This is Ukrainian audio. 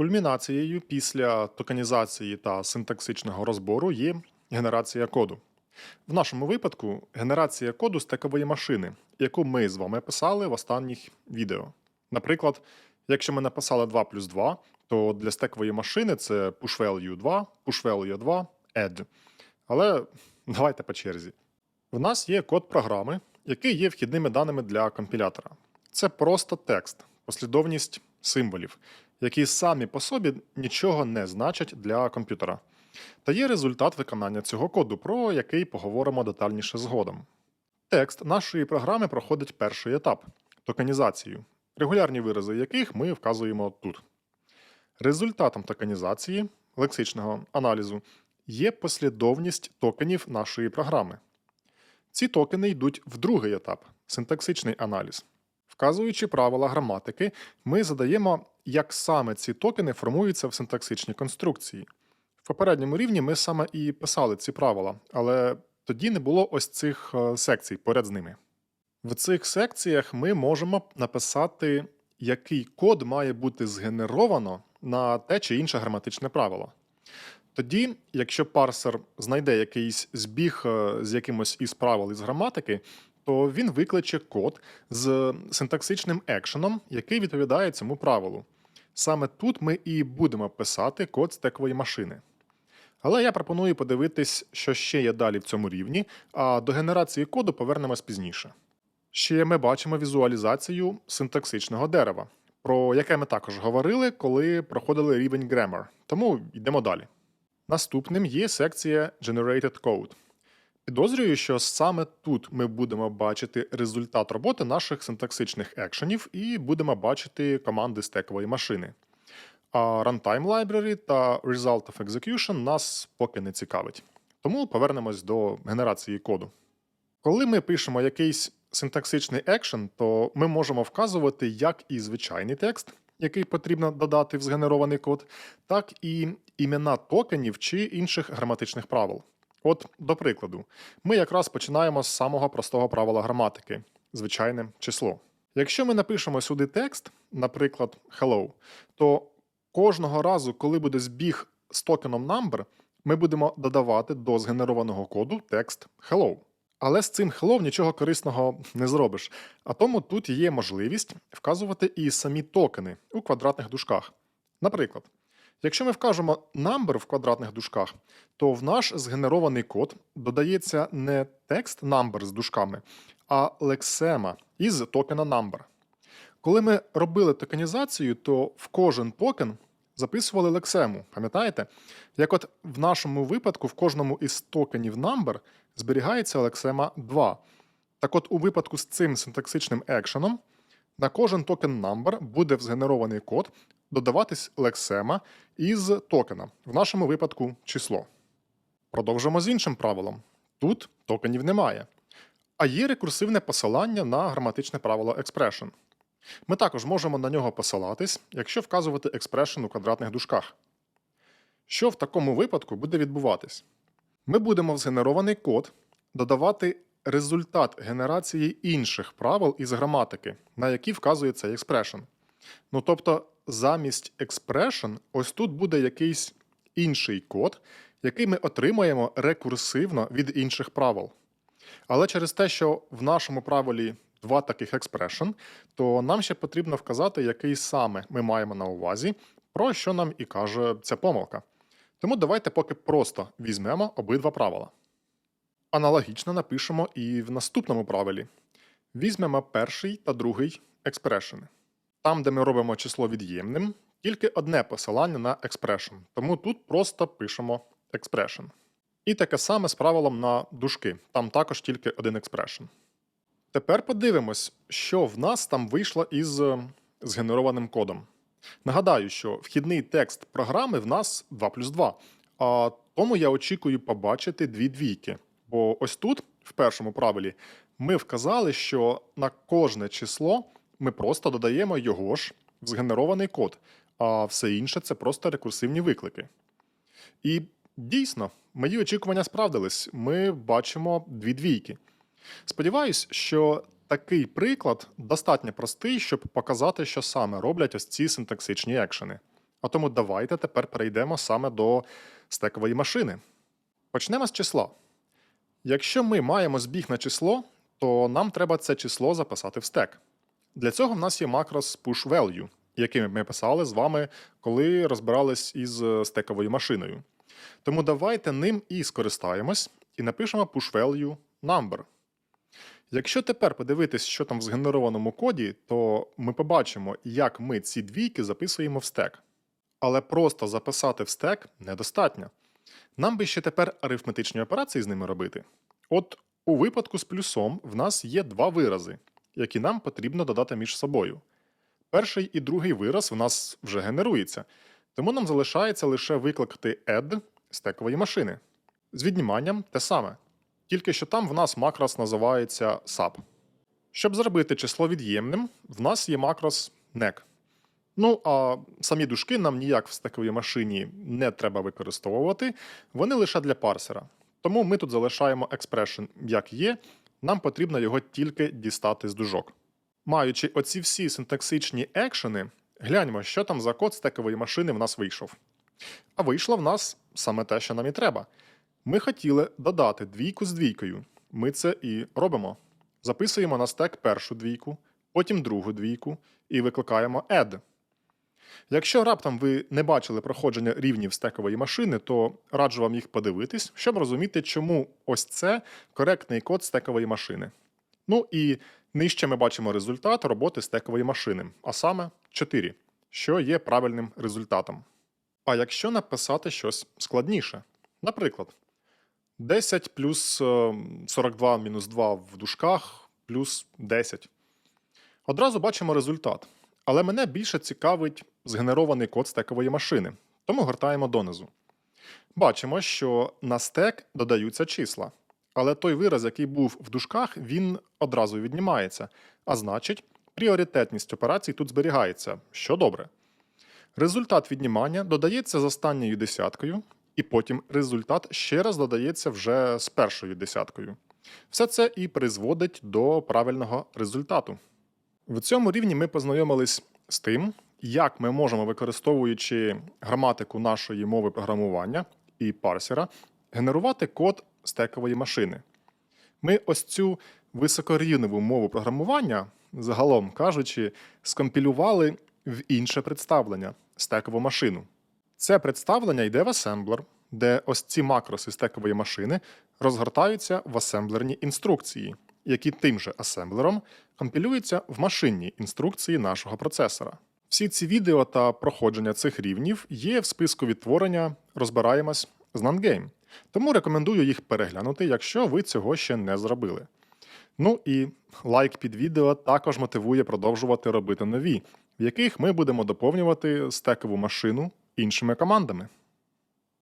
Кульмінацією після токенізації та синтаксичного розбору є генерація коду. В нашому випадку генерація коду стекової машини, яку ми з вами писали в останніх відео. Наприклад, якщо ми написали 2 плюс 2, то для стекової машини це push value 2, push value 2, add. Але давайте по черзі. В нас є код програми, який є вхідними даними для компілятора. Це просто текст, послідовність символів, які самі по собі нічого не значать для комп'ютера. Та є результат виконання цього коду, про який поговоримо детальніше згодом. Текст нашої програми проходить перший етап токенізацію, регулярні вирази яких ми вказуємо тут. Результатом токенізації лексичного аналізу є послідовність токенів нашої програми. Ці токени йдуть в другий етап синтаксичний аналіз. Вказуючи правила граматики, ми задаємо, як саме ці токени формуються в синтаксичній конструкції. В попередньому рівні ми саме і писали ці правила, але тоді не було ось цих е, секцій поряд з ними. В цих секціях ми можемо написати, який код має бути згенеровано на те чи інше граматичне правило. Тоді, якщо парсер знайде якийсь збіг е, з якимось із правил із граматики, то він викличе код з синтаксичним екшеном, який відповідає цьому правилу. Саме тут ми і будемо писати код стекової машини. Але я пропоную подивитись, що ще є далі в цьому рівні, а до генерації коду повернемось пізніше. Ще ми бачимо візуалізацію синтаксичного дерева, про яке ми також говорили, коли проходили рівень Grammar. Тому йдемо далі. Наступним є секція Generated Code. Підозрюю, що саме тут ми будемо бачити результат роботи наших синтаксичних екшенів і будемо бачити команди стекової машини. А Runtime Library та Result of Execution нас поки не цікавить. Тому повернемось до генерації коду. Коли ми пишемо якийсь синтаксичний екшен, то ми можемо вказувати як і звичайний текст, який потрібно додати в згенерований код, так і імена токенів чи інших граматичних правил. От, до прикладу, ми якраз починаємо з самого простого правила граматики звичайне число. Якщо ми напишемо сюди текст, наприклад, hello, то кожного разу, коли буде збіг з токеном number, ми будемо додавати до згенерованого коду текст hello. Але з цим hello нічого корисного не зробиш. А тому тут є можливість вказувати і самі токени у квадратних дужках. Наприклад, якщо ми вкажемо number в квадратних дужках, то в наш згенерований код додається не текст number з дужками, а лексема із токена number. Коли ми робили токенізацію, то в кожен токен записували лексему. Пам'ятаєте? Як от в нашому випадку в кожному із токенів number зберігається лексема 2. Так от у випадку з цим синтаксичним екшеном на кожен токен number буде згенерований код додаватись лексема із токена, в нашому випадку число. Продовжимо з іншим правилом. Тут токенів немає. А є рекурсивне посилання на граматичне правило expression. Ми також можемо на нього посилатись, якщо вказувати expression у квадратних дужках. Що в такому випадку буде відбуватись? Ми будемо в згенерований код додавати результат генерації інших правил із граматики, на які вказує цей expression. Ну тобто, замість expression, ось тут буде якийсь інший код, який ми отримаємо рекурсивно від інших правил. Але через те, що в нашому правилі два таких expression, то нам ще потрібно вказати, який саме ми маємо на увазі, про що нам і каже ця помилка. Тому давайте поки просто візьмемо обидва правила. Аналогічно напишемо і в наступному правилі. Візьмемо перший та другий експрешени. Там, де ми робимо число від'ємним, тільки одне посилання на expression, тому тут просто пишемо expression. І таке саме з правилом на дужки, там також тільки один expression. Тепер подивимось, що в нас там вийшло із е, згенерованим кодом. Нагадаю, що вхідний текст програми в нас 2 плюс 2, а тому я очікую побачити дві двійки. Бо ось тут, в першому правилі, ми вказали, що на кожне число ми просто додаємо його ж в згенерований код, а все інше це просто рекурсивні виклики. І дійсно, мої очікування справдились. Ми бачимо дві двійки. Сподіваюсь, що такий приклад достатньо простий, щоб показати, що саме роблять ось ці синтаксичні екшени. А тому давайте тепер перейдемо саме до стекової машини. Почнемо з числа. Якщо ми маємо збіг на число, то нам треба це число записати в стек. Для цього в нас є макрос pushValue, який ми писали з вами, коли розбирались із е, стековою машиною. Тому давайте ним і скористаємось і напишемо pushValue number. Якщо тепер подивитись, що там в згенерованому коді, то ми побачимо, як ми ці двійки записуємо в стек. Але просто записати в стек недостатньо. Нам би ще тепер арифметичні операції з ними робити. От у випадку з плюсом в нас є два вирази, які нам потрібно додати між собою. Перший і другий вираз в нас вже генерується, тому нам залишається лише викликати add стекової машини. З відніманням те саме. Тільки що там в нас макрос називається sub. Щоб зробити число від'ємним, в нас є макрос nec. Ну, а самі дужки нам ніяк в стековій машині не треба використовувати, вони лише для парсера. Тому ми тут залишаємо expression як є, нам потрібно його тільки дістати з дужок. Маючи оці всі синтаксичні екшени, гляньмо, що там за код стекової машини в нас вийшов. А вийшло в нас саме те, що нам і треба. Ми хотіли додати двійку з двійкою. Ми це і робимо. Записуємо на стек першу двійку, потім другу двійку і викликаємо add. Якщо раптом ви не бачили проходження рівнів стекової машини, то раджу вам їх подивитись, щоб розуміти, чому ось це коректний код стекової машини. Ну і нижче ми бачимо результат роботи стекової машини, а саме 4, що є правильним результатом. А якщо написати щось складніше, наприклад, 10 плюс е, 42 мінус 2 в дужках плюс 10. Одразу бачимо результат. Але мене більше цікавить згенерований код стекової машини, тому гортаємо донизу. Бачимо, що на стек додаються числа. Але той вираз, який був в дужках, він одразу віднімається. А значить, пріоритетність операцій тут зберігається, що добре. Результат віднімання додається з останньою десяткою, і потім результат ще раз додається вже з першою десяткою. Все це і призводить до правильного результату. В цьому рівні ми познайомились з тим, як ми можемо, використовуючи граматику нашої мови програмування і парсера, генерувати код стекової машини. Ми ось цю високорівневу мову програмування, загалом кажучи, скомпілювали в інше представлення стекову машину. Це представлення йде в асемблер, де ось ці макроси стекової машини розгортаються в асемблерні інструкції, які тим же асемблером компілюються в машинні інструкції нашого процесора. Всі ці відео та проходження цих рівнів є в списку відтворення Розбираємось з NaNGame, тому рекомендую їх переглянути, якщо ви цього ще не зробили. Ну і лайк під відео також мотивує продовжувати робити нові, в яких ми будемо доповнювати стекову машину іншими командами.